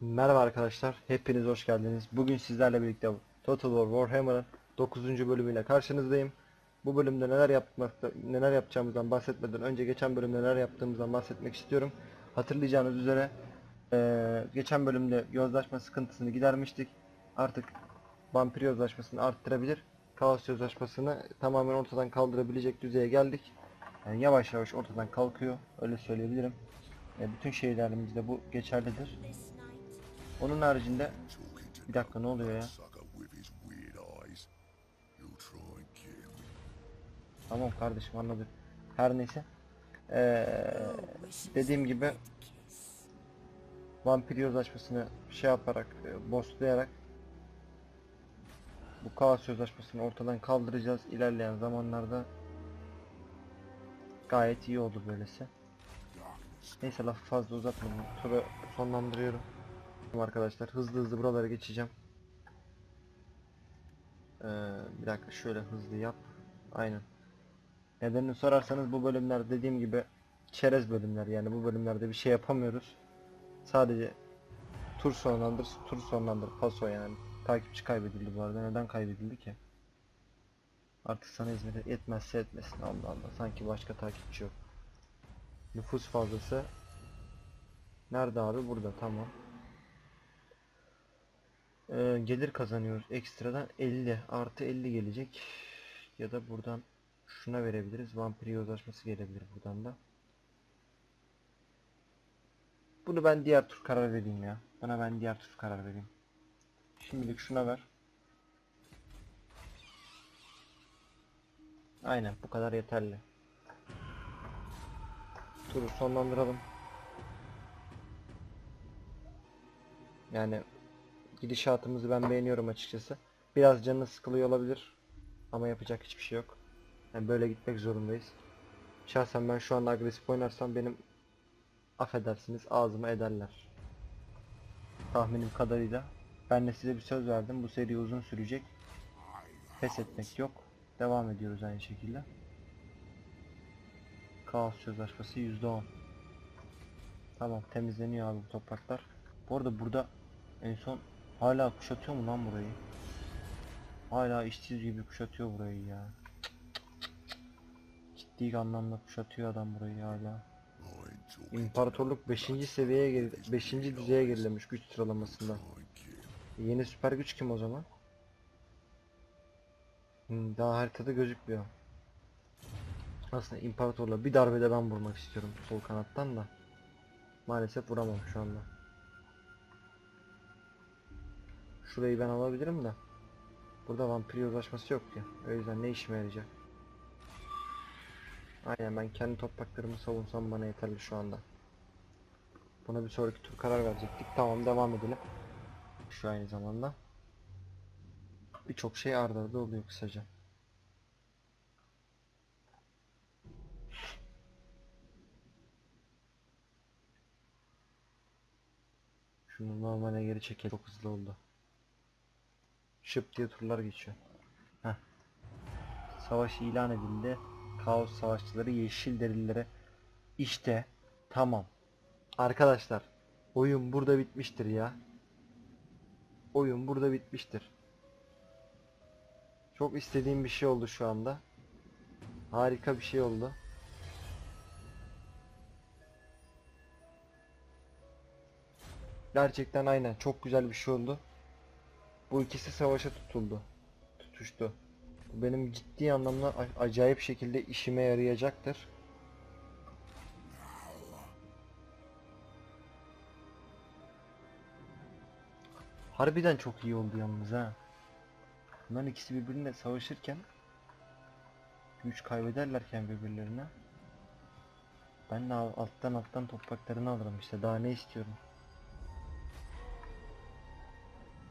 Merhaba arkadaşlar, hepiniz hoş geldiniz. Bugün sizlerle birlikte Total War Warhammer'ın 9. bölümüyle karşınızdayım. Bu bölümde neler yapmakta, neler yapacağımızdan bahsetmeden önce geçen bölümde neler yaptığımızdan bahsetmek istiyorum. Hatırlayacağınız üzere eee, geçen bölümde yozlaşma sıkıntısını gidermiştik. Artık vampir yozlaşmasını arttırabilir, kaos yozlaşmasını tamamen ortadan kaldırabilecek düzeye geldik. Yani yavaş yavaş ortadan kalkıyor, öyle söyleyebilirim. E, bütün şehirlerimizde bu geçerlidir. Onun haricinde bir dakika ne oluyor ya? Tamam kardeşim anladık. Her neyse. Ee, dediğim gibi vampir yozlaşmasını şey yaparak, e, bosslayarak bu kaos yozlaşmasını ortadan kaldıracağız ilerleyen zamanlarda. Gayet iyi oldu böylesi. Neyse lafı fazla uzatmayayım. Turu sonlandırıyorum. Arkadaşlar hızlı hızlı buralara geçeceğim. Ee, bir dakika şöyle hızlı yap. Aynen. Nedenini sorarsanız bu bölümler dediğim gibi çerez bölümler yani bu bölümlerde bir şey yapamıyoruz. Sadece tur sonlandır, tur sonlandır paso yani. Takipçi kaybedildi bu arada. Neden kaybedildi ki? Artık sana hizmet etmezse etmesin. Allah Allah. Sanki başka takipçi yok. Nüfus fazlası. Nerede abi? Burada. Tamam. Ee, gelir kazanıyoruz. Ekstradan 50 artı 50 gelecek. Ya da buradan şuna verebiliriz. Vampir yozlaşması gelebilir buradan da. Bunu ben diğer tur karar vereyim ya. Buna ben diğer tur karar vereyim. Şimdilik şuna ver. Aynen bu kadar yeterli. Turu sonlandıralım. Yani gidişatımızı ben beğeniyorum açıkçası. Biraz canı sıkılıyor olabilir. Ama yapacak hiçbir şey yok. Yani böyle gitmek zorundayız. Şahsen ben şu anda agresif oynarsam benim affedersiniz ağzıma ederler. Tahminim kadarıyla. Ben de size bir söz verdim. Bu seri uzun sürecek. Pes etmek yok. Devam ediyoruz aynı şekilde. Kaos sözleşmesi %10. Tamam temizleniyor abi bu topraklar. Bu arada burada en son hala kuşatıyor mu lan burayı? Hala işsiz gibi kuşatıyor burayı ya. Ciddi anlamda kuşatıyor adam burayı hala. İmparatorluk 5. seviyeye geri 5. düzeye gerilemiş güç sıralamasında. kill. Yeni süper güç kim o zaman? Hmm, daha haritada gözükmüyor. Aslında imparatorla bir darbede ben vurmak istiyorum sol kanattan da. Maalesef vuramam şu anda. Şurayı ben alabilirim de. Burada vampir yozlaşması yok ki. O yüzden ne işime yarayacak? Aynen ben kendi topraklarımı savunsam bana yeterli şu anda. Buna bir sonraki tur karar verecektik. Tamam devam edelim. Şu aynı zamanda. Birçok şey arda arda oluyor kısaca. Şunu normale geri çekelim. Çok hızlı oldu. Şıp diye turlar geçiyor. Heh. Savaş ilan edildi. Kaos savaşçıları yeşil derilere işte tamam. Arkadaşlar oyun burada bitmiştir ya. Oyun burada bitmiştir. Çok istediğim bir şey oldu şu anda. Harika bir şey oldu. Gerçekten aynen çok güzel bir şey oldu. Bu ikisi savaşa tutuldu. Tutuştu. Bu benim ciddi anlamda acayip şekilde işime yarayacaktır. Harbiden çok iyi oldu yalnız ha. Bunların ikisi birbirine savaşırken güç kaybederlerken birbirlerine ben de al- alttan alttan topraklarını alırım işte daha ne istiyorum.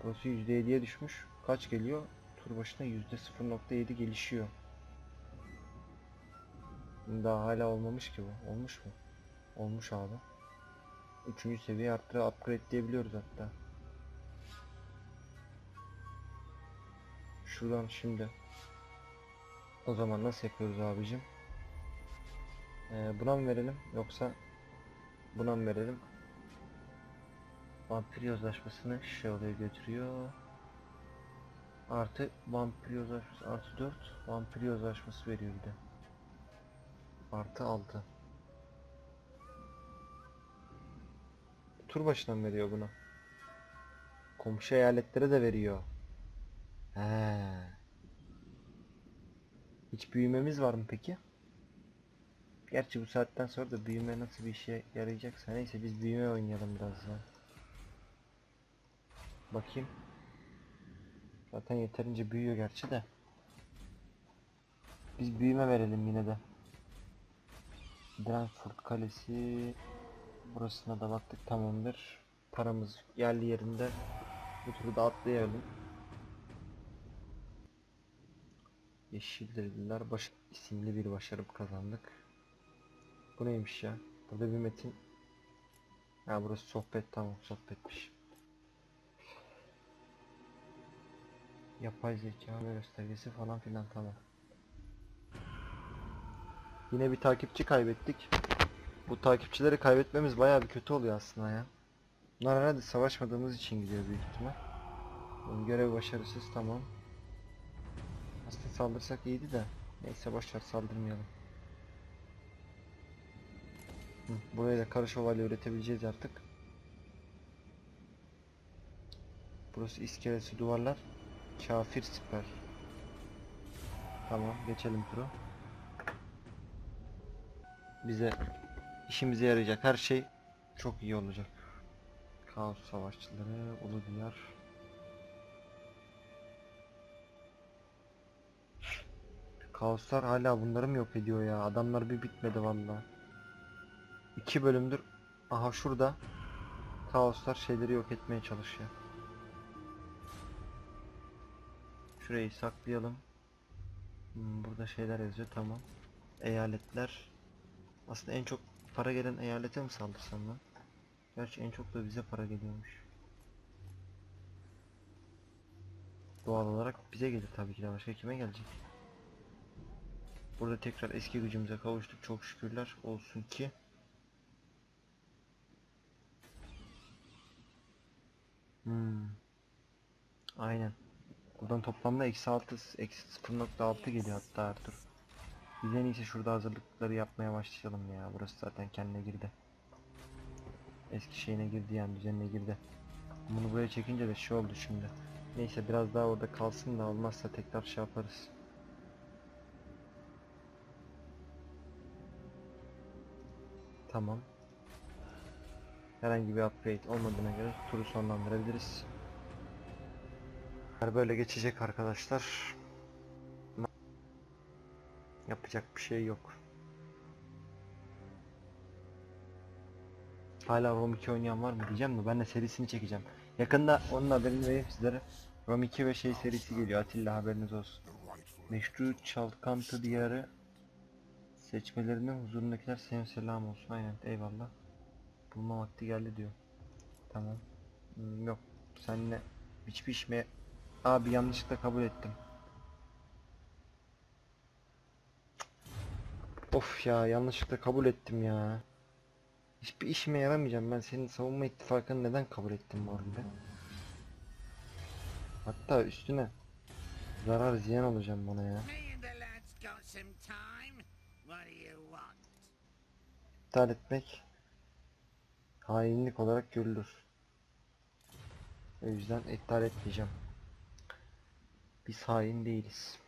Burası %7'ye düşmüş. Kaç geliyor? Tur başına %0.7 gelişiyor. Daha hala olmamış ki bu. Olmuş mu? Olmuş abi. Üçüncü seviye arttırı upgrade diyebiliyoruz hatta. Şuradan şimdi. O zaman nasıl yapıyoruz abicim? Ee, buna mı verelim yoksa buna mı verelim? Vampir yozlaşmasını şey olaya götürüyor. Artı vampir yozlaşması artı 4 vampir yozlaşması veriyor bir de. Artı 6. Tur başına mı veriyor bunu? Komşu eyaletlere de veriyor. He. Hiç büyümemiz var mı peki? Gerçi bu saatten sonra da büyüme nasıl bir işe yarayacaksa neyse biz büyüme oynayalım biraz ya. Bakayım. Zaten yeterince büyüyor gerçi de. Biz büyüme verelim yine de. Brentford Kalesi burasına da baktık tamamdır. Paramız yerli yerinde. Bu turu da atlayalım. Yeşil Deliler baş isimli bir başarı kazandık. Bu neymiş ya? Burada bir metin. Ha burası sohbet tamam sohbetmiş. Yapay zeka göstergesi falan filan tamam. Yine bir takipçi kaybettik. Bu takipçileri kaybetmemiz bayağı bir kötü oluyor aslında ya. Bunlar herhalde savaşmadığımız için gidiyor büyük ihtimal. Bunun görev başarısız tamam. Aslında saldırsak iyiydi de. Neyse boşver saldırmayalım. Hı, buraya da karış olayla üretebileceğiz artık. Burası iskelesi duvarlar. Kafir siper. Tamam geçelim turu. Bize işimize yarayacak her şey çok iyi olacak. Kaos savaşçıları, ulu diyar. Kaoslar hala bunları mı yok ediyor ya? Adamlar bir bitmedi vallahi. İki bölümdür. Aha şurada. Kaoslar şeyleri yok etmeye çalışıyor. Şurayı saklayalım. Hmm, burada şeyler yazıyor tamam. Eyaletler. Aslında en çok para gelen eyalete mi saldırsam lan? Gerçi en çok da bize para geliyormuş. Doğal olarak bize gelir tabii ki de başka kime gelecek? Burada tekrar eski gücümüze kavuştuk çok şükürler olsun ki. Hmm. Aynen. Buradan toplamda eksi 6, eksi 0.6 geliyor hatta her tur. Biz en iyisi şurada hazırlıkları yapmaya başlayalım ya. Burası zaten kendine girdi. Eski şeyine girdi yani düzenine girdi. Bunu buraya çekince de şey oldu şimdi. Neyse biraz daha orada kalsın da olmazsa tekrar şey yaparız. Tamam. Herhangi bir upgrade olmadığına göre turu sonlandırabiliriz. Her böyle geçecek arkadaşlar. Yapacak bir şey yok. Hala Rom 2 oynayan var mı diyeceğim de ben de serisini çekeceğim. Yakında onun haberini vereyim sizlere. Rom 2 ve şey serisi geliyor Atilla haberiniz olsun. Meşru Çalkantı diyarı seçmelerinin huzurundakiler senin selam olsun aynen eyvallah. Bulma vakti geldi diyor. Tamam. Hmm, yok seninle hiçbir işime abi yanlışlıkla kabul ettim. Of ya yanlışlıkla kabul ettim ya. Hiçbir işime yaramayacağım ben senin savunma ittifakını neden kabul ettim bu arada? Hatta üstüne zarar ziyan olacağım bana ya. İptal etmek hainlik olarak görülür. O yüzden iptal etmeyeceğim. Biz hain değiliz.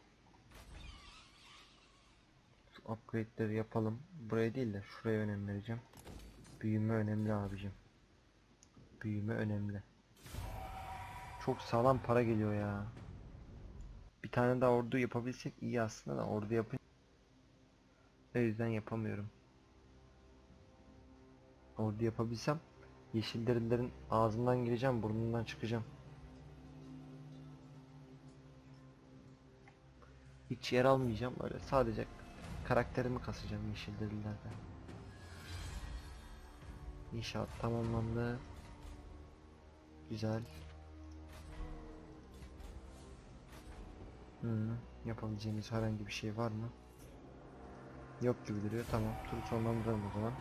Şu upgrade'leri yapalım. Buraya değil de şuraya önem vereceğim. Büyüme önemli abicim. Büyüme önemli. Çok sağlam para geliyor ya. Bir tane daha ordu yapabilsek iyi aslında da ordu yapın. O yüzden yapamıyorum. Orada yapabilsem yeşil derilerin ağzından gireceğim burnundan çıkacağım. Hiç yer almayacağım öyle sadece karakterimi kasacağım yeşil derilerde. İnşaat tamamlandı. Güzel. Hı, yapabileceğimiz herhangi bir şey var mı? Yok gibi duruyor. Tamam. Turu sonlandıralım o zaman.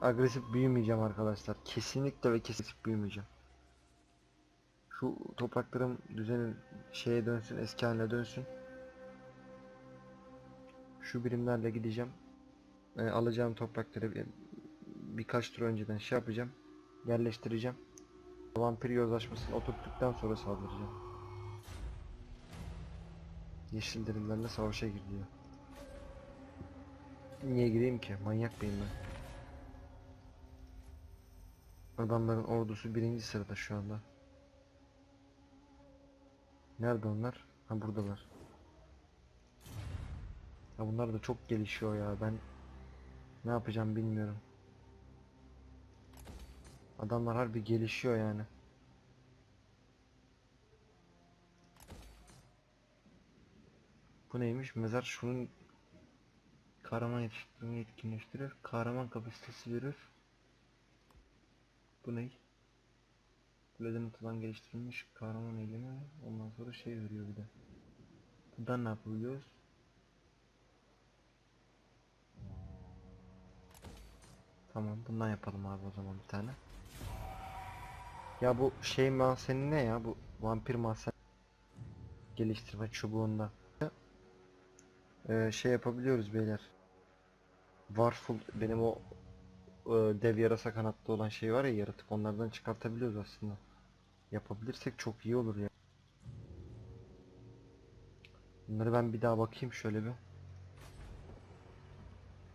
agresif büyümeyeceğim arkadaşlar. Kesinlikle ve kesinlikle büyümeyeceğim. Şu topraklarım düzenin şeye dönsün, eski haline dönsün. Şu birimlerle gideceğim. Ee, alacağım toprakları bir- birkaç tur önceden şey yapacağım. Yerleştireceğim. Vampir yozlaşmasını oturttuktan sonra saldıracağım. Yeşil derilerle savaşa giriliyor. Niye gireyim ki? Manyak mıyım ben? Adamların ordusu birinci sırada şu anda. Nerede onlar? Ha buradalar. Ya bunlar da çok gelişiyor ya. Ben ne yapacağım bilmiyorum. Adamlar harbi gelişiyor yani. Bu neymiş? Mezar şunun kahraman yetiştirmeyi etkinleştirir. Kahraman kapasitesi verir. Bu ne? Kuleden atılan geliştirilmiş kahraman eylemi. Ondan sonra şey veriyor bir de. Buradan ne yapabiliyoruz? Tamam bundan yapalım abi o zaman bir tane. Ya bu şey mahzeni ne ya bu vampir mahzen geliştirme çubuğunda. Ee, şey yapabiliyoruz beyler. Warful benim o e, dev yarasa kanatlı olan şey var ya yaratık onlardan çıkartabiliyoruz aslında. Yapabilirsek çok iyi olur ya. Bunları ben bir daha bakayım şöyle bir.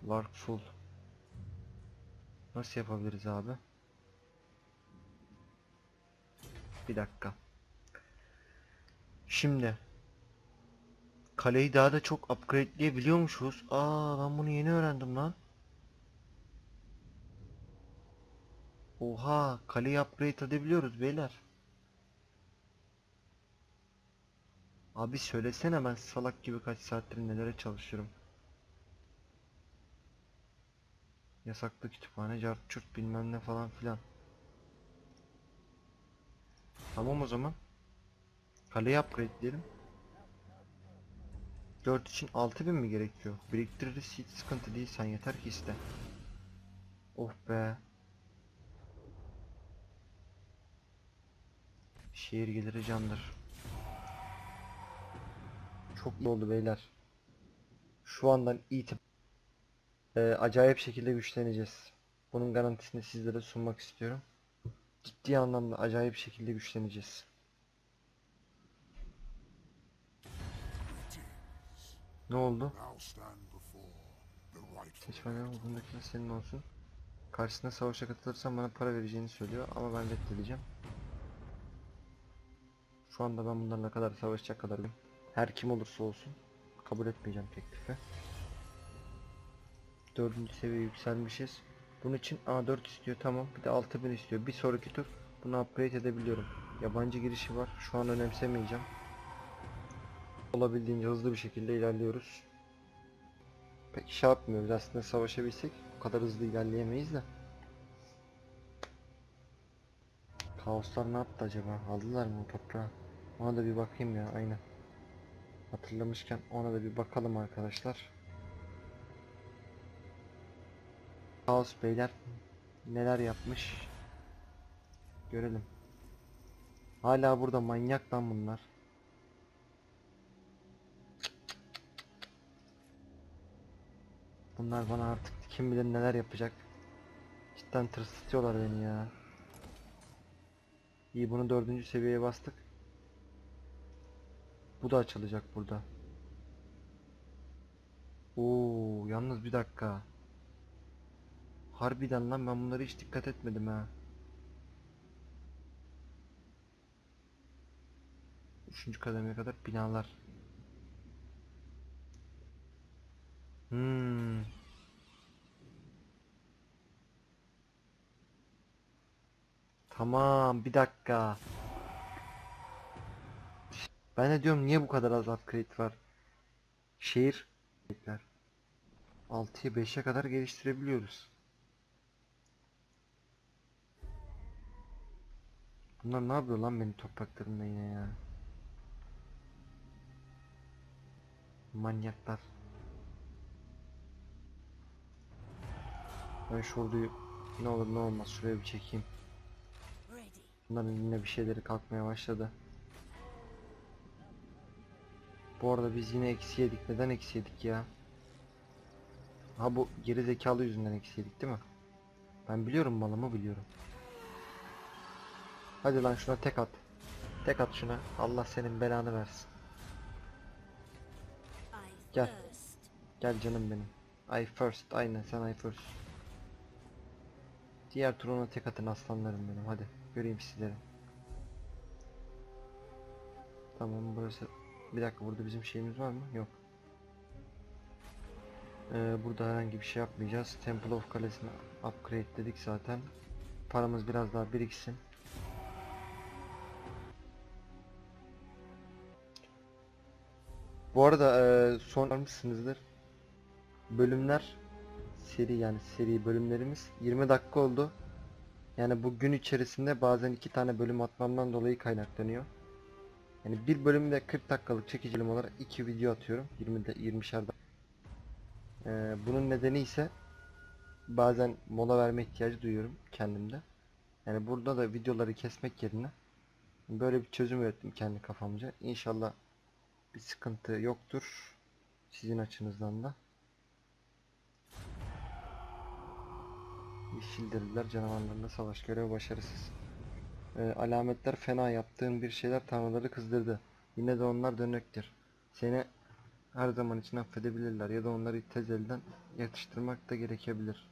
Warful. Nasıl yapabiliriz abi? Bir dakika. Şimdi Kaleyi daha da çok upgrade'leyebiliyormuşuz. Aa ben bunu yeni öğrendim lan. Oha kaleyi upgrade edebiliyoruz beyler. Abi söylesene ben salak gibi kaç saattir nelere çalışıyorum. Yasaklı kütüphane, cart çurt bilmem ne falan filan. Tamam o zaman. Kaleyi upgrade'leyelim. 4 için 6000 mi gerekiyor? Biriktiririz hiç sıkıntı değil sen yeter ki iste. Oh be. Şehir geliri candır. Çok iyi oldu beyler. Şu andan itibaren Ee, acayip şekilde güçleneceğiz. Bunun garantisini sizlere sunmak istiyorum. Ciddi anlamda acayip şekilde güçleneceğiz. Ne oldu? Seçmenler olduğundakiler senin olsun. Karşısında savaşa katılırsan bana para vereceğini söylüyor ama ben reddedeceğim. Şu anda ben bunlarla kadar savaşacak kadarım. Her kim olursa olsun kabul etmeyeceğim teklifi. Dördüncü seviye yükselmişiz. Bunun için A4 istiyor tamam. Bir de 6000 istiyor. Bir sonraki tur bunu upgrade edebiliyorum. Yabancı girişi var. Şu an önemsemeyeceğim. Olabildiğince hızlı bir şekilde ilerliyoruz. Pek şey yapmıyoruz aslında savaşabilsek bu kadar hızlı ilerleyemeyiz de. Kaoslar ne yaptı acaba? Aldılar mı o toprağı? Ona da bir bakayım ya aynen. Hatırlamışken ona da bir bakalım arkadaşlar. Kaos beyler neler yapmış görelim. Hala burada manyak lan bunlar. Bunlar bana artık kim bilir neler yapacak. Cidden tırsıtıyorlar beni ya. İyi bunu dördüncü seviyeye bastık. Bu da açılacak burada. Oo, yalnız bir dakika. Harbiden lan ben bunları hiç dikkat etmedim ha. Üçüncü kademeye kadar binalar. Hmm. Tamam bir dakika. Ben de diyorum niye bu kadar az upgrade var. Şehir 6'ya 5'e kadar geliştirebiliyoruz. Bunlar ne yapıyor lan benim topraklarımda yine ya. Manyaklar. Ben şu Ne olur ne olmaz şuraya bir çekeyim. Bunların yine bir şeyleri kalkmaya başladı. Bu arada biz yine eksi yedik. Neden eksi yedik ya? Ha bu geri zekalı yüzünden eksi yedik değil mi? Ben biliyorum malımı biliyorum. Hadi lan şuna tek at. Tek at şuna. Allah senin belanı versin. Gel. Gel canım benim. I first. Aynen sen I first. Diğer tur ona tek atın aslanlarım benim. Hadi göreyim sizleri. Tamam burası. Bir dakika burada bizim şeyimiz var mı? Yok. Ee, burada herhangi bir şey yapmayacağız. Temple of Kalesi'ni upgrade dedik zaten. Paramız biraz daha biriksin. Bu arada e, son mısınızdır? Bölümler seri yani seri bölümlerimiz 20 dakika oldu. Yani bu gün içerisinde bazen iki tane bölüm atmamdan dolayı kaynaklanıyor. Yani bir bölümde 40 dakikalık çekici bölüm olarak iki video atıyorum. 20 de 20'şer dakika. Ee, bunun nedeni ise bazen mola verme ihtiyacı duyuyorum kendimde. Yani burada da videoları kesmek yerine böyle bir çözüm ürettim kendi kafamca. İnşallah bir sıkıntı yoktur sizin açınızdan da. Yeşildirliler canavarlarla savaş görevi başarısız. Ee, alametler fena yaptığın bir şeyler tanrıları kızdırdı. Yine de onlar dönektir. Seni her zaman için affedebilirler ya da onları tez elden yatıştırmak da gerekebilir.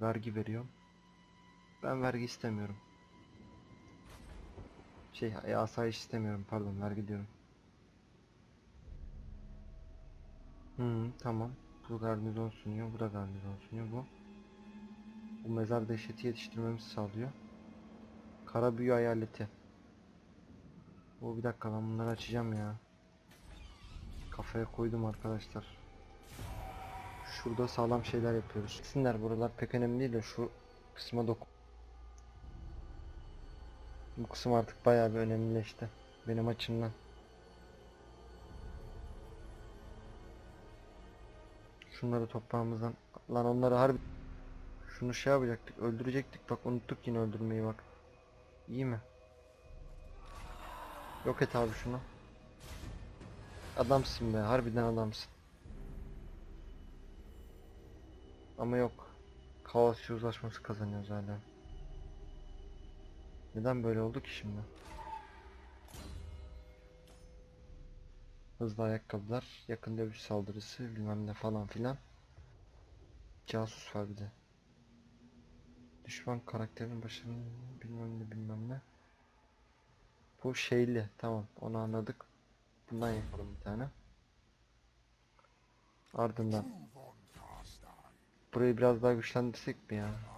Vergi veriyorum. Ben vergi istemiyorum. Şey e, asayiş istemiyorum pardon vergi diyorum. Hmm, tamam. Bu garnizon sunuyor, bu da garnizon sunuyor bu. Bu mezar dehşeti yetiştirmemizi sağlıyor. Kara büyü hayaleti. Bu bir dakika ben bunları açacağım ya. Kafaya koydum arkadaşlar. Şurada sağlam şeyler yapıyoruz. Sinler buralar pek önemli değil de şu kısma dokun. Bu kısım artık bayağı bir önemlileşti. Benim açımdan. Şunları toprağımızdan. Lan onları harbi şunu şey yapacaktık, öldürecektik. Bak unuttuk yine öldürmeyi bak. İyi mi? Yok et abi şunu. Adamsın be, harbiden adamsın. Ama yok. Kaos uzlaşması kazanıyoruz hala. Neden böyle oldu ki şimdi? Hızlı ayakkabılar, yakın dövüş saldırısı, bilmem ne falan filan. Casus var bir de. Düşman karakterinin başını bilmem ne bilmem ne. Bu şeyli tamam onu anladık. Bundan yapalım bir tane. Ardından burayı biraz daha güçlendirsek mi ya?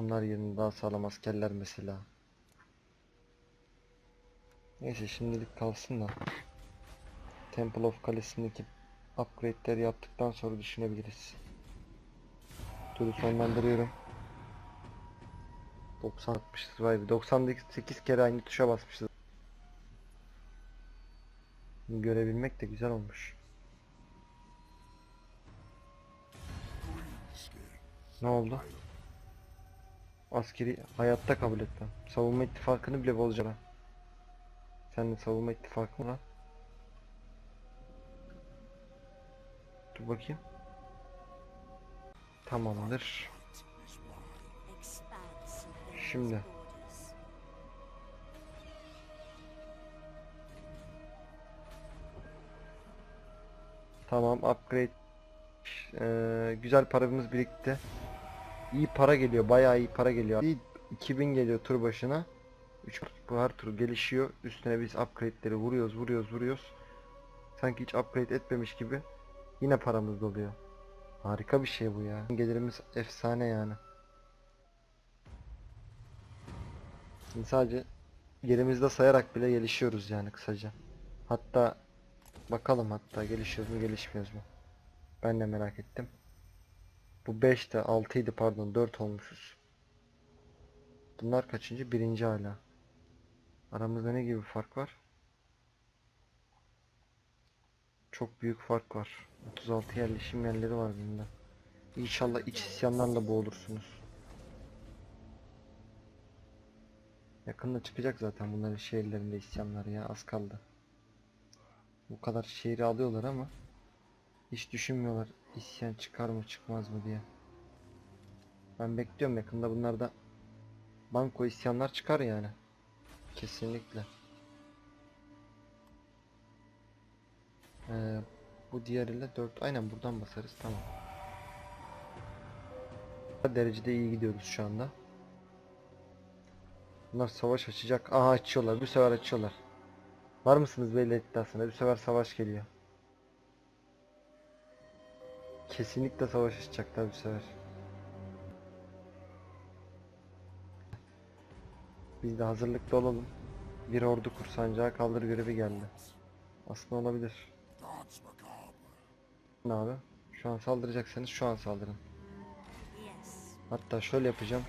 Şunlar yerine daha sağlam askerler mesela. Neyse şimdilik kalsın da. Temple of Kalesi'ndeki upgrade'ler yaptıktan sonra düşünebiliriz. Turu sonlandırıyorum. 90 atmışız vay be. 98 kere aynı tuşa basmışız. Bunu görebilmek de güzel olmuş. Ne oldu? Askeri hayatta kabul etmem. Savunma ittifakını bile bozacağım. Seninle savunma ittifakı mı lan? Dur bakayım. Tamamdır. Şimdi. Tamam upgrade. Ee, güzel paramız birikti. İyi para geliyor. Bayağı iyi para geliyor. İyi 2000 geliyor tur başına. 3 bu her tur gelişiyor. Üstüne biz upgrade'leri vuruyoruz, vuruyoruz, vuruyoruz. Sanki hiç upgrade etmemiş gibi yine paramız doluyor. Harika bir şey bu ya. Gelirimiz efsane yani. Şimdi sadece yerimizde sayarak bile gelişiyoruz yani kısaca. Hatta bakalım hatta gelişiyoruz mu gelişmiyoruz mu. Ben de merak ettim. Bu 5'te 6 idi pardon 4 olmuşuz. Bunlar kaçıncı? Birinci hala. Aramızda ne gibi fark var? Çok büyük fark var. 36 yerleşim yerleri var bunda. İnşallah iç isyanlarla boğulursunuz. Yakında çıkacak zaten bunların şehirlerinde isyanlar ya az kaldı. Bu kadar şehri alıyorlar ama hiç düşünmüyorlar isyan çıkar mı çıkmaz mı diye. Ben bekliyorum yakında bunlarda banko isyanlar çıkar yani. Kesinlikle. Ee, bu diğeriyle 4 aynen buradan basarız tamam. Derecede iyi gidiyoruz şu anda. Bunlar savaş açacak. Aha açıyorlar. Bu sefer açıyorlar. Var mısınız belli iddiasına? Bu sefer savaş geliyor. Kesinlikle savaş açacaklar bu sefer. Biz de hazırlıklı olalım. Bir ordu kursancağı kaldır görevi geldi. Aslında olabilir. Ne abi? Şu an saldıracaksanız şu an saldırın. Hatta şöyle yapacağım.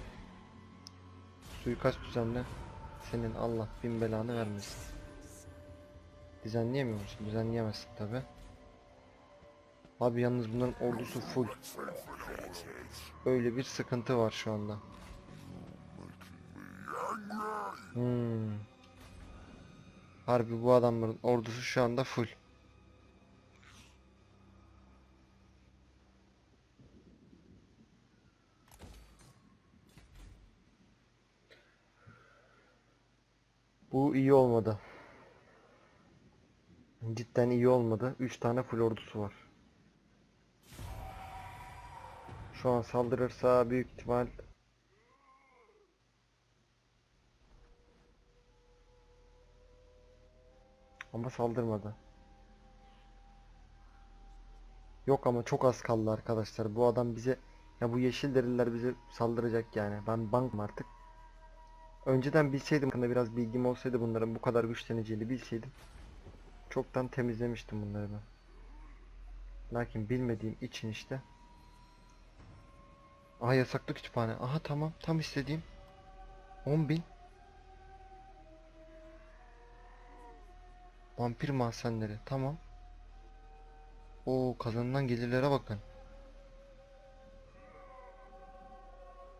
Suikast düzenle. Senin Allah bin belanı vermesin. Düzenleyemiyor musun? Düzenleyemezsin tabi. Abi yalnız bunların ordusu full. Öyle bir sıkıntı var şu anda. Hmm. Harbi bu adamların ordusu şu anda full. Bu iyi olmadı. Cidden iyi olmadı. 3 tane full ordusu var. Şu an saldırırsa büyük ihtimal Ama saldırmadı. Yok ama çok az kaldı arkadaşlar. Bu adam bize ya bu yeşil deriler bize saldıracak yani. Ben bank artık. Önceden bilseydim hakkında biraz bilgim olsaydı bunların bu kadar güçleneceğini bilseydim çoktan temizlemiştim bunları ben. Lakin bilmediğim için işte. Aha yasaklı kütüphane. Aha tamam tam istediğim. 10.000 Vampir mahzenleri tamam. O kazanılan gelirlere bakın.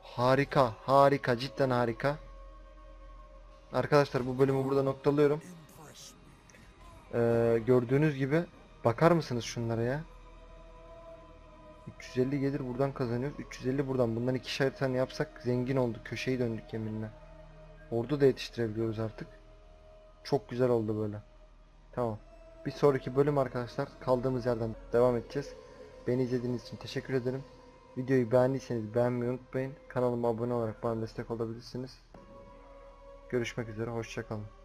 Harika, harika, cidden harika. Arkadaşlar bu bölümü burada noktalıyorum. Ee, gördüğünüz gibi bakar mısınız şunlara ya? 350 gelir buradan kazanıyoruz. 350 buradan. Bundan ikişer tane yapsak zengin olduk. Köşeyi döndük yeminle. Ordu da yetiştirebiliyoruz artık. Çok güzel oldu böyle. Tamam. Bir sonraki bölüm arkadaşlar kaldığımız yerden devam edeceğiz. Beni izlediğiniz için teşekkür ederim. Videoyu beğendiyseniz beğenmeyi unutmayın. Kanalıma abone olarak bana destek olabilirsiniz. Görüşmek üzere. Hoşçakalın.